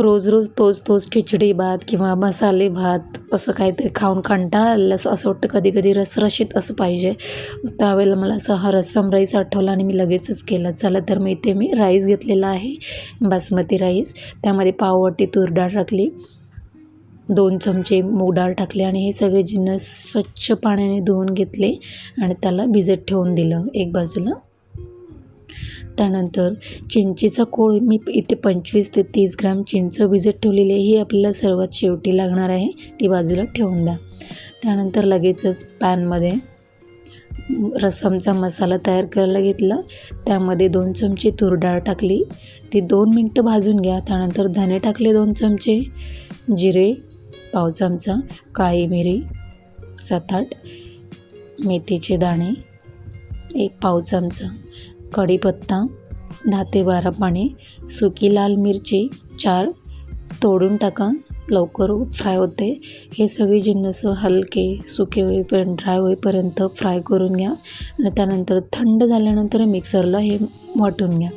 रोज रोज तोच तोच खिचडी भात किंवा मसाले भात असं काहीतरी खाऊन कंटाळा आलेला असं असं वाटतं कधी कधी रसरशीत असं पाहिजे. त्यावेळेला मला असं हा रस्सम राईस आठवला आणि मी लगेचच केला. चला तर मी इथे मी राईस घेतलेला आहे बासमती राईस. त्यामध्ये पाववाटी तूर डाळ टाकली. दोन चमचे मूग डाळ टाकले आणि हे सगळे जिन्नस स्वच्छ पाण्याने धुवून घेतले आणि त्याला भिजत ठेवून दिलं एक बाजूला. त्यानंतर चिंचेचा कोळ मी इथे पंचवीस ते तीस ग्राम चिंच भिजत ठेवलेली आहे. ही आपल्याला सर्वात शेवटी लागणार आहे. ती बाजूला ठेवून द्या. त्यानंतर लगेचच पॅनमध्ये रसमचा मसाला तयार करायला घेतला. त्यामध्ये दोन चमचे तूर डाळ टाकली. ती दोन मिनटं भाजून घ्या. त्यानंतर धने टाकले दोन चमचे जिरे पाव चमचा काळी मिरी सात आठ मेथीचे दाणे एक पाव चमचा कढीपत्ता दहा ते बारा पाने सुकी लाल मिरची चार तोडून टाका. लवकर फ्राय होते. हे सगळे जिन्नस हलके सुके होईपर्यंत ड्राय होईपर्यंत फ्राय करून घ्या. आणि त्यानंतर थंड झाल्यानंतर मिक्सरला हे वाटून घ्या.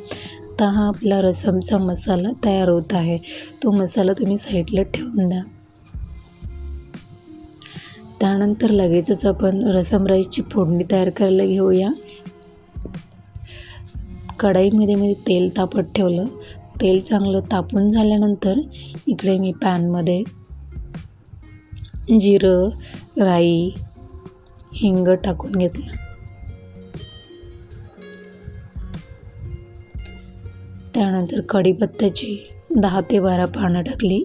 आता हा आपला रसमचा मसाला तयार होत आहे. तो मसाला तुम्ही साईडला ठेवून द्या. त्यानंतर लगेचच आपण रसम राईसची फोडणी तयार करायला घेऊया. कढईमध्ये मी तेल तापत ठेवलं. तेल चांगलं तापून झाल्यानंतर इकडे मी पॅनमध्ये जिरं राई हिंग टाकून घेतलं. त्यानंतर कढीपत्त्याची दहा ते बारा पानं टाकली.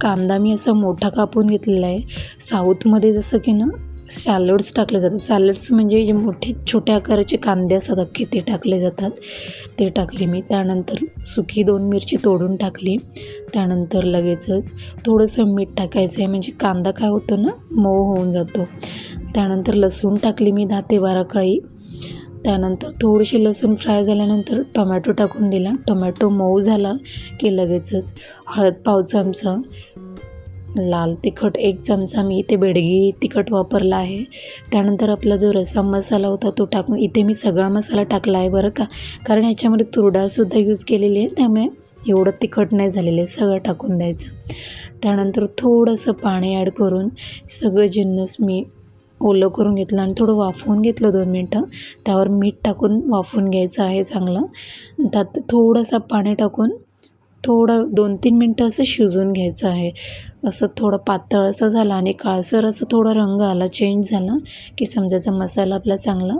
कांदा मी असा मोठा कापून घेतलेला आहे. साऊथमध्ये जसं की ना सॅलड्स टाकले जातात. सॅलड्स म्हणजे जे मोठे छोट्या आकाराचे कांदे असतात अख्खे ते टाकले जातात. ते टाकले मी. त्यानंतर सुकी दोन मिरची तोडून टाकली. त्यानंतर लगेचच थोडंसं मीठ टाकायचं आहे म्हणजे कांदा काय होतो ना मऊ होऊन जातो. त्यानंतर लसूण टाकली मी दहा ते बारा कळी. त्यानंतर थोडीशी लसूण फ्राय झाल्यानंतर टोमॅटो टाकून दिला. टोमॅटो मऊ झाला की लगेचच हळद पाव चमचा लाल तिखट एक चमचा मी इथे बेडगी तिखट वापरला आहे. त्यानंतर आपला जो रस्सा मसाला होता तो टाकून इथे मी सगळा मसाला टाकला आहे बरं का. कारण याच्यामध्ये तुरडाळसुद्धा यूज केलेली आहे त्यामुळे एवढं तिखट नाही झालेलं आहे सगळं टाकून द्यायचं. त्यानंतर थोडंसं पाणी ॲड करून सगळं जिन्नस मी ओलं करून घेतलं आणि थोडं वाफवून घेतलं दोन मिनटं. त्यावर मीठ टाकून वाफवून घ्यायचं आहे चांगलं. त्यात थोडंसं पाणी टाकून थोडं दोन तीन मिनटं असं शिजवून घ्यायचं आहे. असं थोडं पातळ असं झालं आणि काळसर असं थोडा रंग आला चेंज झाला की समजायचा मसाला आपला चांगला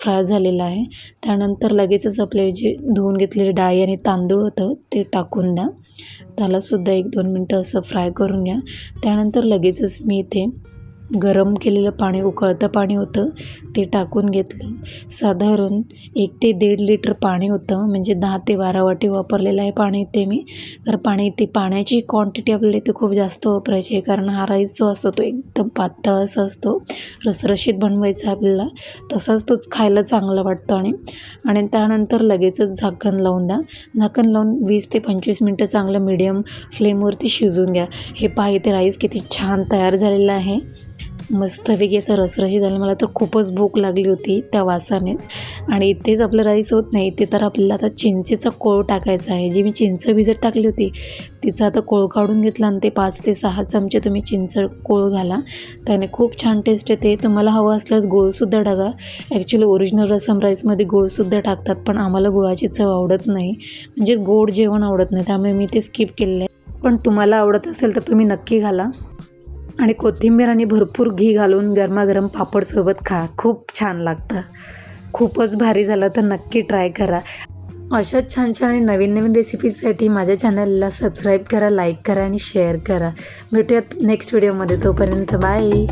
फ्राय झालेला आहे. त्यानंतर लगेचच आपले जे धुवून घेतलेले डाळी आणि तांदूळ होतं ते टाकून द्या. त्यालासुद्धा एक दोन मिनटं असं फ्राय करून घ्या. त्यानंतर लगेचच मी इथे गरम केलेलं पाणी उकळतं पाणी होतं ते टाकून घेतलं. साधारण एक ते दीड लिटर पाणी होतं म्हणजे दहा ते बारा वाटी वापरलेलं आहे पाणी ते मी. तर पाणी ते पाण्याची क्वांटिटी आपल्याला इथे खूप जास्त वापरायची आहे. कारण हा राईस जो असतो तो एकदम पातळ असा असतो. रसरशीत बनवायचा आपल्याला. तसाच तोच खायला चांगला वाटतो आणि आणि त्यानंतर लगेचच झाकण लावून द्या. झाकण लावून वीस ते पंचवीस मिनटं चांगलं मीडियम फ्लेमवरती शिजून घ्या. हे पहा इथे राईस किती छान तयार झालेला आहे. मस्तपैकी असं रसरशी झालं. मला तर खूपच भूक लागली होती त्या वासानेच. आणि इथेच आपलं राईस होत नाही इथे तर आपल्याला आता चिंचेचा कोळ टाकायचा आहे. जी मी चिंच भिजत टाकली होती तिचा आता कोळ काढून घेतला आणि ते पाच ते सहा चमचे तुम्ही चिंच कोळ घाला. त्याने खूप छान टेस्ट येते. तुम्हाला हवं असल्यास गुळसुद्धा टाका ॲक्च्युली ओरिजिनल रसम राईसमध्ये गुळसुद्धा टाकतात पण आम्हाला गुळाची चव आवडत नाही. म्हणजे गोड जेवण आवडत नाही. त्यामुळे मी ते स्किप केलेलं आहे. पण तुम्हाला आवडत असेल तर तुम्ही नक्की घाला. आणि कोथिंबीर आणि भरपूर घी घालून गरमागरम पापडसोबत खा. खूप छान लागतं. खूपच भारी झालं तर नक्की ट्राय करा. अशाच छान छान आणि नवीन नवीन रेसिपीजसाठी माझ्या चॅनलला सबस्क्राईब करा लाईक करा आणि शेअर करा. भेटूयात नेक्स्ट व्हिडिओमध्ये. तोपर्यंत बाय.